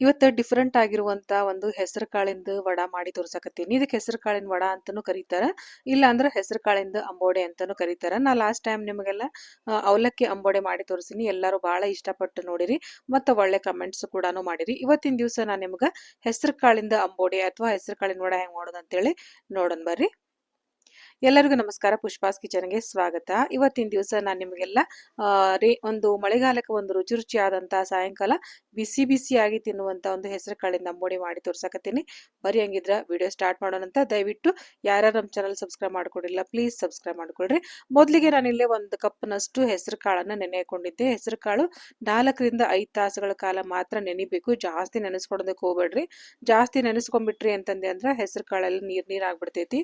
ಇವತ್ತು ಡಿಫ್ರೆಂಟ್ ಆಗಿರುವಂತ ಒಂದು ಹೆಸರು ಕಾಳಿಂದ ವಡ ಮಾಡಿ ತೋರ್ಸಕತ್ತೀನಿ. ಇದಕ್ಕೆ ಹೆಸರು ಕಾಳಿನ ವಡ ಅಂತಾನೂ ಕರೀತಾರ. ಇಲ್ಲ ಅಂದ್ರೆ ಹೆಸರು ಕಾಳಿಂದ ಅಂಬೋಡೆ ಅಂತಾನೂ ಕರೀತಾರ. ನಾ ಲಾಸ್ಟ್ ಟೈಮ್ ನಿಮಗೆಲ್ಲ ಅವಲಕ್ಕಿ ಅಂಬೋಡೆ ಮಾಡಿ ತೋರಿಸಿನಿ. ಎಲ್ಲರೂ ಬಹಳ ಇಷ್ಟಪಟ್ಟು ನೋಡಿರಿ. ಮತ್ತು ಒಳ್ಳೆ ಕಮೆಂಟ್ಸ್ ಕೂಡ ಮಾಡಿರಿ. ಇವತ್ತಿನ ದಿವಸ ನಾನು ನಿಮ್ಗೆ ಹೆಸರು ಕಾಳಿಂದ ಅಂಬೋಡೆ ಅಥವಾ ಹೆಸರು ಕಾಳಿನ ವಡ ಹೆಂಗ್ ಮಾಡೋದು ಅಂತೇಳಿ ನೋಡೋಣ ಬರ್ರಿ. ಎಲ್ಲರಿಗೂ ನಮಸ್ಕಾರ. ಪುಷ್ಪಾಸ್ ಕಿಚನ್ಗೆ ಸ್ವಾಗತ. ಇವತ್ತಿನ ದಿವಸ ನಾನು ನಿಮಗೆಲ್ಲ ರೇ, ಒಂದು ಮಳೆಗಾಲಕ್ಕೆ ಒಂದು ರುಚಿ ರುಚಿಯಾದಂಥ ಸಾಯಂಕಾಲ ಬಿಸಿ ಬಿಸಿಯಾಗಿ ತಿನ್ನುವಂಥ ಒಂದು ಹೆಸರು ಕಾಳಿಂದ ಅಂಬೋಡಿ ಮಾಡಿ ತೋರ್ಸಕತ್ತೀನಿ. ಬರೀ ಹಂಗಿದ್ರೆ ವಿಡಿಯೋ ಸ್ಟಾರ್ಟ್ ಮಾಡೋಣ ಅಂತ ದಯವಿಟ್ಟು ಯಾರ್ಯಾರು ನಮ್ಮ ಚಾನಲ್ ಸಬ್ಸ್ಕ್ರೈಬ್ ಮಾಡ್ಕೊಂಡಿಲ್ಲ, ಪ್ಲೀಸ್ ಸಬ್ಸ್ಕ್ರೈಬ್ ಮಾಡ್ಕೊಳ್ರಿ ಮೊದಲಿಗೆ ನಾನಿಲ್ಲೇ ಒಂದು ಕಪ್ನಷ್ಟು ಹೆಸರು ಕಾಳನ್ನು ನೆನೆ ಹಾಕೊಂಡಿದ್ದೆ ಹೆಸರು ಕಾಳು ನಾಲ್ಕರಿಂದ ಐದು ತಾಸುಗಳ ಕಾಲ ಮಾತ್ರ ನೆನಿಬೇಕು. ಜಾಸ್ತಿ ನೆನೆಸ್ಕೊಳೋದಕ್ಕೆ ಹೋಗ್ಬೇಡ್ರಿ. ಜಾಸ್ತಿ ನೆನೆಸ್ಕೊಂಡ್ಬಿಟ್ರಿ ಅಂತಂದೆ ಅಂದ್ರೆ ಹೆಸರು ಕಾಳೆಲ್ಲ ನೀರ್ ನೀರ್ ಆಗ್ಬಿಡ್ತೈತಿ.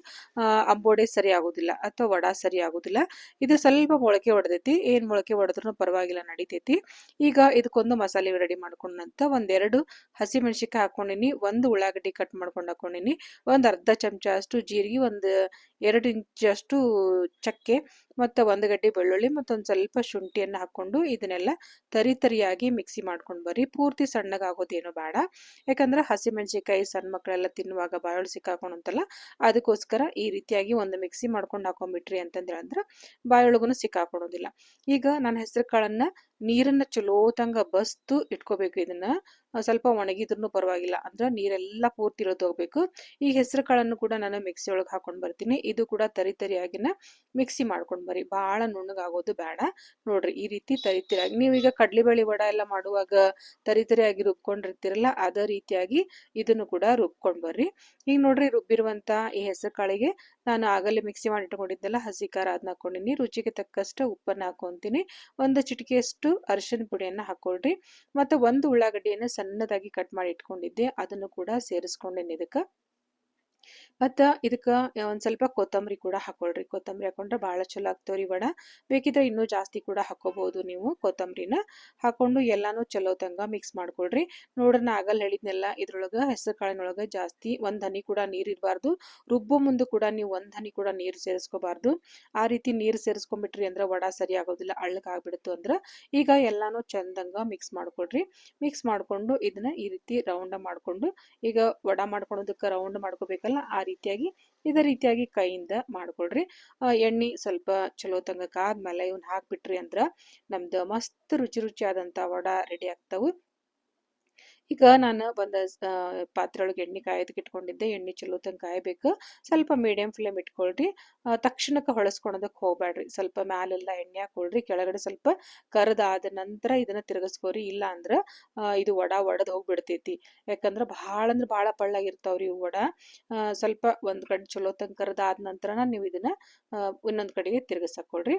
ಅಂಬೋಡೆ ಸರಿ ಆಗೋದಿಲ್ಲ ಅಥವಾ ವಡ ಸರಿ ಆಗೋದಿಲ್ಲ ಇದು ಸ್ವಲ್ಪ ಮೊಳಕೆ ಹೊಡೆದೈತಿ ಏನ್ ಮೊಳಕೆ ಹೊಡೆದ್ರೂ ಪರವಾಗಿಲ್ಲ ನಡಿತೈತಿ. ಈಗ ಇದಕ್ಕೊಂದು ಮಸಾಲೆ ರೆಡಿ ಮಾಡ್ಕೊಂಡಂತ ಒಂದೆರಡು ಹಸಿ ಮೆಣಸಿಕಾಯಿ ಹಾಕೊಂಡಿನಿ, ಒಂದು ಉಳ್ಳಾಗಡ್ಡಿ ಕಟ್ ಮಾಡ್ಕೊಂಡು ಹಾಕೊಂಡಿನಿ, ಒಂದು ಅರ್ಧ ಚಮಚ ಅಷ್ಟು ಜೀರಿಗೆ, ಒಂದು ಎರಡು ಇಂಚಷ್ಟು ಚಕ್ಕೆ ಮತ್ತು ಒಂದು ಗಡ್ಡೆ ಬೆಳ್ಳುಳ್ಳಿ ಮತ್ತೊಂದು ಸ್ವಲ್ಪ ಶುಂಠಿಯನ್ನು ಹಾಕ್ಕೊಂಡು ಇದನ್ನೆಲ್ಲ ತರಿ ತರಿಯಾಗಿ ಮಿಕ್ಸಿ ಮಾಡ್ಕೊಂಡು ಬರ್ರಿ. ಪೂರ್ತಿ ಸಣ್ಣಗಾಗೋದೇನು ಬೇಡ. ಯಾಕಂದ್ರೆ ಹಸಿ ಮೆಣಸಿನ್ಕಾಯಿ ಸಣ್ಣ ಮಕ್ಕಳೆಲ್ಲ ತಿನ್ನುವಾಗ ಬಾಯೊಳಗೆ ಸಿಕ್ಕಾಕೊಂಡಂತಲ್ಲ ಅದಕ್ಕೋಸ್ಕರ ಈ ರೀತಿಯಾಗಿ ಒಂದು ಮಿಕ್ಸಿ ಮಾಡ್ಕೊಂಡು ಹಾಕೊಂಡ್ಬಿಟ್ರಿ ಅಂತಂದ್ರೆ ಅಂದ್ರೆ ಬಾಯೊಳಗೂ ಸಿಕ್ಕಾಕೊಳೋದಿಲ್ಲ ಈಗ ನಾನು ಹೆಸರು ಕಾಳನ್ನ ನೀರನ್ನ ಚಲೋತಂಗ ಬಸ್ತು ಇಟ್ಕೋಬೇಕು ಇದನ್ನ. ಸ್ವಲ್ಪ ಒಣಗಿದ್ರೂ ಪರವಾಗಿಲ್ಲ. ಅಂದ್ರೆ ನೀರೆಲ್ಲ ಪೂರ್ತಿ ಇರೋದು ಹೋಗ್ಬೇಕು. ಈ ಹೆಸರು ಕಾಳನ್ನು ಕೂಡ ನಾನು ಮಿಕ್ಸಿ ಒಳಗೆ ಹಾಕೊಂಡು ಬರ್ತೀನಿ. ಇದು ಕೂಡ ತರಿ ತರಿಯಾಗಿನ ಮಿಕ್ಸಿ ಮಾಡ್ಕೊಂಡು ಬರ್ರಿ. ಭಾಳ ನುಣ್ಣಗಾಗೋದು ಬೇಡ ನೋಡ್ರಿ, ಈ ರೀತಿ ತರಿ ತರಿಯಾಗಿ, ನೀವೀಗ ಕಡ್ಲಿಬೇಳೆ ವಡ ಎಲ್ಲ ಮಾಡುವಾಗ ತರಿ ತರಿಯಾಗಿ ರುಬ್ಕೊಂಡಿರ್ತೀರಲ್ಲ, ಅದೇ ರೀತಿಯಾಗಿ ಇದನ್ನು ಕೂಡ ರುಬ್ಕೊಂಡು ಬರ್ರಿ. ಈಗ ನೋಡ್ರಿ, ರುಬ್ಬಿರುವಂತ ಈ ಹೆಸರು ಕಾಳಿಗೆ ನಾನು ಆಗಲೇ ಮಿಕ್ಸಿ ಮಾಡಿ ಇಟ್ಕೊಂಡಿದ್ದೆಲ್ಲ ಹಸಿ ಖಾರ ಅದನ್ನ ಹಾಕೊಂಡಿನಿ. ರುಚಿಗೆ ತಕ್ಕಷ್ಟು ಉಪ್ಪನ್ನು ಹಾಕೊಂತೀನಿ. ಒಂದು ಚಿಟಿಕೆಯಷ್ಟು ಅರಿಶಿನ ಪುಡಿಯನ್ನು ಹಾಕೊಳ್ರಿ. ಮತ್ತು ಒಂದು ಉಳ್ಳಾಗಡ್ಡಿಯನ್ನು ಸಣ್ಣದಾಗಿ ಕಟ್ ಮಾಡಿ ಇಟ್ಕೊಂಡಿದ್ದೆ ಅದನ್ನು ಕೂಡ ಸೇರಿಸ್ಕೊಂಡೆ ಇದಕ್ಕೆ. ಮತ್ತು ಇದಕ್ಕೆ ಒಂದು ಸ್ವಲ್ಪ ಕೊತ್ತಂಬರಿ ಕೂಡ ಹಾಕೊಳ್ರಿ. ಕೊತ್ತಂಬರಿ ಹಾಕೊಂಡ್ರೆ ಭಾಳ ಚಲೋ ಆಗ್ತಾವ್ರಿ ವಡ. ಬೇಕಿದ್ರೆ ಇನ್ನೂ ಜಾಸ್ತಿ ಕೂಡ ಹಾಕೋಬಹುದು ನೀವು ಕೊತ್ತಂಬರಿನ. ಹಾಕೊಂಡು ಎಲ್ಲಾನು ಚಲೋ ತಂಗ ಮಿಕ್ಸ್ ಮಾಡ್ಕೊಳ್ರಿ. ನೋಡ್ರಿ ಆಗಲ್ ಹೇಳಿದ್ನೆಲ್ಲ, ಇದ್ರೊಳಗೆ ಹೆಸರು ಕಾಳಿನೊಳಗೆ ಜಾಸ್ತಿ ಒಂದು ಹನಿ ಕೂಡ ನೀರು ಇರಬಾರ್ದು. ರುಬ್ಬೋ ಮುಂದೆ ಕೂಡ ನೀವು ಒಂದು ಹನಿ ಕೂಡ ನೀರು ಸೇರಿಸ್ಕೋಬಾರ್ದು. ಆ ರೀತಿ ನೀರು ಸೇರಿಸ್ಕೊಂಡ್ಬಿಟ್ರಿ ಅಂದ್ರೆ ವಡ ಸರಿ ಆಗೋದಿಲ್ಲ ಅಳ್ಳಕ್ ಆಗ್ಬಿಡ್ತು ಅಂದ್ರೆ ಈಗ ಎಲ್ಲಾನು ಚಂದಂಗ ಮಿಕ್ಸ್ ಮಾಡ್ಕೊಳ್ರಿ. ಮಿಕ್ಸ್ ಮಾಡಿಕೊಂಡು ಇದನ್ನ ಈ ರೀತಿ ರೌಂಡ್ ಮಾಡಿಕೊಂಡು ಈಗ ವಡ ಮಾಡ್ಕೊಳೋದಕ್ಕೆ ರೌಂಡ್ ಮಾಡ್ಕೋಬೇಕಲ್ಲ, ಆ ರೀತಿಯಾಗಿ, ಇದೇ ರೀತಿಯಾಗಿ ಕೈಯಿಂದ ಮಾಡ್ಕೊಳ್ರಿ. ಎಣ್ಣೆ ಸ್ವಲ್ಪ ಚಲೋ ತಂಗಕ್ಕೆ ಆದ್ಮೇಲೆ ಇವನ್ನ ಹಾಕ್ಬಿಟ್ರಿ ಅಂದ್ರ ನಮ್ದು ಮಸ್ತ್ ರುಚಿ ರುಚಿಯಾದಂಥ ವಡ ರೆಡಿ ಆಗ್ತಾವು. ಈಗ ನಾನು ಒಂದು ಪಾತ್ರೆ ಒಳಗೆ ಎಣ್ಣೆ ಕಾಯೋದಕ್ಕೆ ಇಟ್ಕೊಂಡಿದ್ದೆ. ಎಣ್ಣೆ ಚಲೋ ತಂಗ ಕಾಯಬೇಕು. ಸ್ವಲ್ಪ ಮೀಡಿಯಂ ಫ್ಲೇಮ್ ಇಟ್ಕೊಳ್ರಿ. ತಕ್ಷಣಕ್ಕೆ ಹೊಳಸ್ಕೊಳೋದಕ್ಕೆ ಹೋಗ್ಬೇಡ್ರಿ ಸ್ವಲ್ಪ ಮ್ಯಾಲೆಲ್ಲ ಎಣ್ಣೆ ಹಾಕೊಳ್ರಿ. ಕೆಳಗಡೆ ಸ್ವಲ್ಪ ಕರೆದಾದ ನಂತರ ಇದನ್ನ ತಿರುಗಿಸ್ಕೋರಿ. ಇಲ್ಲ ಅಂದ್ರೆ ಇದು ವಡ ಒಡೆದು ಹೋಗ್ಬಿಡ್ತೈತಿ. ಯಾಕಂದ್ರೆ ಭಾಳ ಅಂದ್ರೆ ಭಾಳ ಪಳ್ಳಾಗಿರ್ತಾವ್ರಿ ಇವು ವಡ. ಸ್ವಲ್ಪ ಒಂದು ಕಡೆ ಚಲೋ ತಂಗ ಕರೆದಾದ ನಂತರನ ನೀವು ಇದನ್ನ ಇನ್ನೊಂದು ಕಡೆಗೆ ತಿರುಗಿಸಾಕೊಳ್ರಿ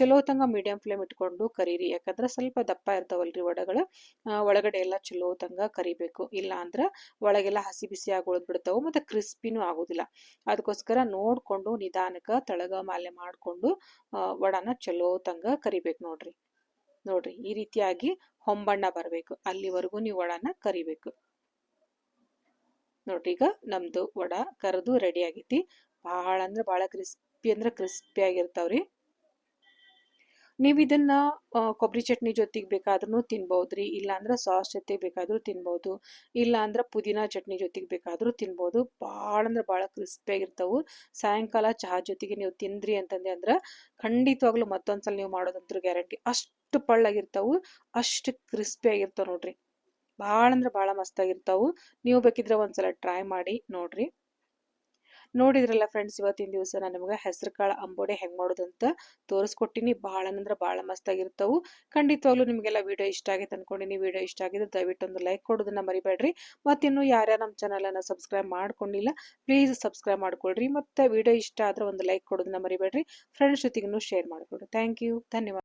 ಚಲೋ ತಂಗ ಮೀಡಿಯಂ ಫ್ಲೇಮ್ ಇಟ್ಕೊಂಡು ಕರೀರಿ. ಯಾಕಂದ್ರೆ ಸ್ವಲ್ಪ ದಪ್ಪ ಇರ್ತಾವಲ್ರಿ ವಡಗಳು. ಒಳಗಡೆ ಎಲ್ಲ ಚಲೋ ತಂಗ ಕರಿಬೇಕು. ಇಲ್ಲ ಅಂದ್ರೆ ಒಳಗೆಲ್ಲ ಹಸಿ ಬಿಸಿ ಆಗಿ ಬಿಡ್ತಾವೆ ಮತ್ತು ಕ್ರಿಸ್ಪಿನೂ ಆಗೋದಿಲ್ಲ. ಅದಕ್ಕೋಸ್ಕರ ನೋಡ್ಕೊಂಡು ನಿಧಾನಕ್ಕೆ ತಳಗ ಮಾಲೆ ಮಾಡಿಕೊಂಡು ವಡಾನ ಚಲೋ ತಂಗ ಕರಿಬೇಕು ನೋಡ್ರಿ. ನೋಡ್ರಿ ಈ ರೀತಿಯಾಗಿ ಹೊಂಬಣ್ಣ ಬರಬೇಕು. ಅಲ್ಲಿವರೆಗೂ ನೀವು ವಡಾನ ಕರಿಬೇಕು. ನೋಡ್ರಿ ಈಗ ನಮ್ದು ವಡ ಕರೆದು ರೆಡಿ ಆಗೈತಿ. ಭಾಳ ಅಂದ್ರೆ ಭಾಳ ಕ್ರಿಸ್ಪಿ ಅಂದ್ರೆ ಕ್ರಿಸ್ಪಿ ಆಗಿರ್ತಾವ್ರಿ. ನೀವು ಇದನ್ನ ಕೊಬ್ಬರಿ ಚಟ್ನಿ ಜೊತೆಗೆ ಬೇಕಾದ್ರೂ ತಿನ್ಬೋದ್ರಿ. ರೀ ಇಲ್ಲಾಂದ್ರೆ ಸಾಸ್ ಜೊತೆಗೆ ಬೇಕಾದ್ರೂ ತಿನ್ಬೋದು. ಇಲ್ಲಾಂದ್ರೆ ಪುದೀನ ಚಟ್ನಿ ಜೊತೆಗೆ ಬೇಕಾದ್ರೂ ತಿನ್ಬೋದು. ಭಾಳ ಅಂದ್ರೆ ಭಾಳ ಕ್ರಿಸ್ಪಿ ಆಗಿರ್ತಾವು ಸಾಯಂಕಾಲ ಚಹಾ ಜೊತೆಗೆ ನೀವು ತಿಂದ್ರಿ ಅಂತಂದೆ ಅಂದ್ರೆ ಖಂಡಿತವಾಗ್ಲೂ ಮತ್ತೊಂದ್ಸಲ ನೀವು ಮಾಡೋದಂತೂ ಗ್ಯಾರಂಟಿ. ಅಷ್ಟು ಪಳ್ಳಾಗಿರ್ತಾವೆ, ಅಷ್ಟು ಕ್ರಿಸ್ಪಿ ಆಗಿರ್ತಾವ ನೋಡ್ರಿ. ಭಾಳ ಅಂದ್ರೆ ಭಾಳ ಮಸ್ತಾಗಿರ್ತಾವು. ನೀವು ಬೇಕಿದ್ರೆ ಒಂದ್ಸಲ ಟ್ರೈ ಮಾಡಿ ನೋಡ್ರಿ. ನೋಡಿದ್ರಲ್ಲ ಫ್ರೆಂಡ್ಸ್ ಇವತ್ತಿನ ದಿವಸ ನಾನು ನಿಮಗೆ ಹೆಸರು ಕಾಳು ಅಂಬೋಡೆ ಹೆಂಗೆ ಮಾಡೋದಂತ ತೋರಿಸ್ಕೊಟ್ಟಿನಿ. ಭಾಳ ಅಂದ್ರೆ ಭಾಳ ಮಸ್ತಾಗಿರ್ತಾವು. ಖಂಡಿತವಾಗ್ಲೂ ನಿಮಗೆಲ್ಲ ವಿಡಿಯೋ ಇಷ್ಟ ಆಗೈತೆ ಅನ್ಕೊಂಡಿನಿ. ವಿಡಿಯೋ ಇಷ್ಟ ಆಗಿದ್ರೆ ದಯವಿಟ್ಟು ಒಂದು ಲೈಕ್ ಕೊಡೋದನ್ನ ಮರಿಬೇಡ್ರಿ. ಮತ್ತಿನ್ನು ಯಾರ್ಯಾರು ನಮ್ಮ ಚಾನಲನ್ನು ಸಬ್ಸ್ಕ್ರೈಬ್ ಮಾಡ್ಕೊಂಡಿಲ್ಲ ಪ್ಲೀಸ್ ಸಬ್ಸ್ಕ್ರೈಬ್ ಮಾಡ್ಕೊಳ್ರಿ. ಮತ್ತು ವಿಡಿಯೋ ಇಷ್ಟ ಆದ್ರೆ ಒಂದು ಲೈಕ್ ಕೊಡೋದನ್ನ ಮರಿಬೇಡ್ರಿ. ಫ್ರೆಂಡ್ಸ್ ಜೊತೆಗೂ ಶೇರ್ ಮಾಡ್ಕೊಡ್ರಿ ಥ್ಯಾಂಕ್ ಯು ಧನ್ಯವಾದ.